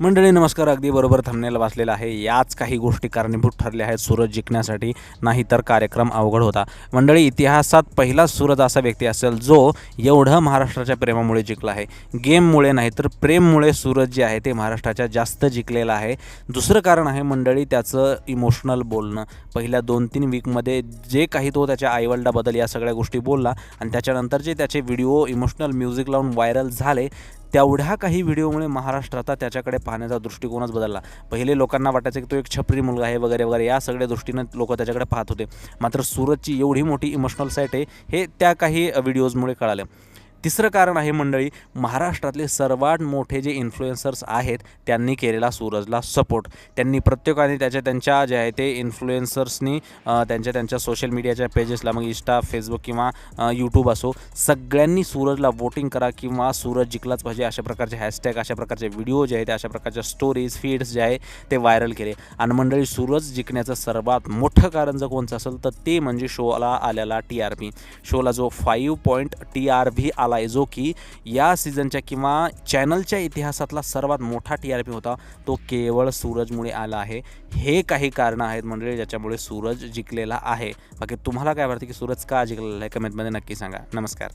मंडळी नमस्कार. अगदी बरोबर थांबण्याला वाचलेला आहे. याच काही गोष्टी कारणीभूत ठरल्या आहेत. सूरज जिंकण्यासाठी नाहीतर कार्यक्रम अवघड होता. मंडळी इतिहासात पहिला सूरज असा व्यक्ती असेल जो एवढं महाराष्ट्राच्या प्रेमामुळे जिंकला आहे. गेममुळे नाही तर प्रेममुळे सूरज जे आहे ते महाराष्ट्राच्या जास्त जिंकलेलं आहे. दुसरं कारण आहे मंडळी त्याचं इमोशनल बोलणं. पहिल्या दोन तीन वीकमध्ये जे काही तो त्याच्या आईवडिलाबद्दल या सगळ्या गोष्टी बोलला आणि त्याच्यानंतर जे त्याचे व्हिडिओ इमोशनल म्युझिक लावून व्हायरल झाले तेवढ्या काही व्हिडिओमुळे महाराष्ट्राचा त्याच्याकडे पाहण्याचा दृष्टिकोनच बदलला. पहिले लोकांना वाटायचं की तो एक छपरी मुलगा आहे वगैरे वगैरे या सगळ्या दृष्टीनं लोक त्याच्याकडे पाहत होते. मात्र सूरजची एवढी मोठी इमोशनल साईट आहे हे त्या काही व्हिडिओजमुळे कळालं. तिसरं कारण आहे मंडळी महाराष्ट्रातले सर्वात मोठे जे इन्फ्लुएन्सर्स आहेत त्यांनी केलेला सूरजला सपोर्ट त्यांनी प्रत्येकाने त्याच्या त्यांच्या जे आहे ते इन्फ्लुएन्सर्सनी त्यांच्या त्यांच्या सोशल मीडियाच्या पेजेसला मग इंस्टा फेसबुक किंवा यूट्यूब असो सगळ्यांनी सूरजला वोटिंग करा किंवा सूरज जिंकलाच पाहिजे अशा प्रकारचे हॅशटॅग अशा प्रकारचे व्हिडिओ जे आहेत अशा प्रकारच्या स्टोरीज फीड्स जे आहे ते व्हायरल केले. आणि मंडळी सूरज जिंकण्याचं सर्वात मोठं कारण जर कोणतं असेल तर ते म्हणजे शोला आलेला टी आर पी शोला जो five point T R V आला आहे जो की या सीझनच्या किंवा चॅनलच्या इतिहासातला सर्वात मोठा टी आर पी होता तो केवळ सूरजमुळे आला आहे. हे काही कारणं आहेत मंडळी ज्याच्यामुळे सूरज जिंकलेला आहे. बाकी तुम्हाला काय वाटतं की सूरज का जिंकलेला आहे? कमेंटमध्ये नक्की सांगा. नमस्कार.